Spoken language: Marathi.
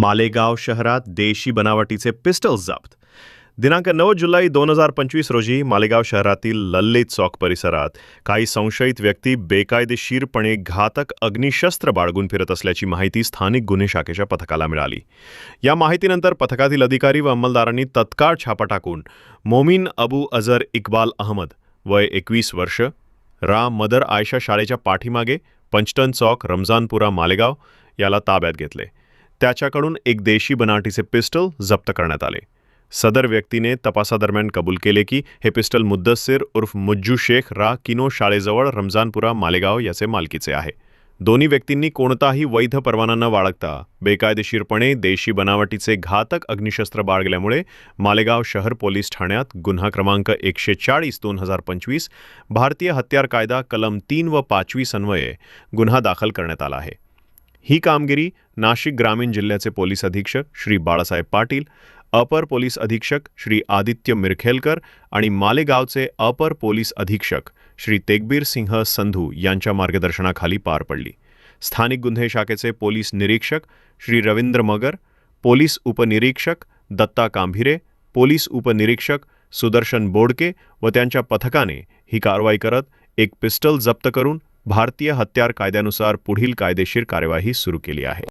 मालेगाव शहरात देशी बनावटीचे पिस्टल्स जप्त. दिनांक नऊ जुलै दोन हजार पंचवीस रोजी मालेगाव शहरातील लल्लित चौक परिसरात काही संशयित व्यक्ती बेकायदेशीरपणे घातक अग्निशस्त्र बाळगून फिरत असल्याची माहिती स्थानिक गुन्हे शाखेच्या पथकाला मिळाली. या माहितीनंतर पथकातील अधिकारी व अंमलदारांनी तत्काळ छापा टाकून मोमीन अबू अझर इक्बाल अहमद वय एकवीस वर्ष राम मदर आयशा शाळेच्या पाठीमागे पंचटन चौक रमजानपुरा मालेगाव याला ताब्यात घेतले. त्याच्याकडून एक देशी बनावटीचे पिस्टल जप्त करण्यात आले. सदर व्यक्तीने तपासादरम्यान कबूल केले की हे पिस्टल मुद्दस्सीर उर्फ मुज्जू शेख रा किनो शाळेजवळ रमजानपुरा मालेगाव याचे मालकीचे आहे. दोन्ही व्यक्तींनी कोणताही वैध परवाना न बाळगता बेकायदेशीरपणे देशी बनावटीचे घातक अग्निशस्त्र बाळगल्यामुळे मालेगाव शहर पोलीस ठाण्यात गुन्हा क्रमांक एकशे चाळीस दोन हजार पंचवीस भारतीय हत्यार कायदा कलम तीन व पाचवी अन्वये गुन्हा दाखल करण्यात आला आहे. ही कामगिरी नाशिक ग्रामीण जिल्ह्याचे पोलीस अधीक्षक श्री बाळासाहेब पाटील अपर पोलीस अधीक्षक श्री आदित्य मिरखेलकर आणि मालेगावचे अपर पोलीस अधीक्षक श्री तेगबीर सिंह संधू यांच्या मार्गदर्शनाखाली पार पडली. स्थानिक गुन्हे शाखेचे पोलीस निरीक्षक श्री रवींद्र मगर पोलीस उपनिरीक्षक दत्ता कांभिरे पोलीस उपनिरीक्षक सुदर्शन बोडके व त्यांच्या पथकाने ही कारवाई करत एक पिस्टल जप्त करून भारतीय हत्यार कायद्यानुसार पुढील कायदेशीर कार्यवाही सुरू केली आहे.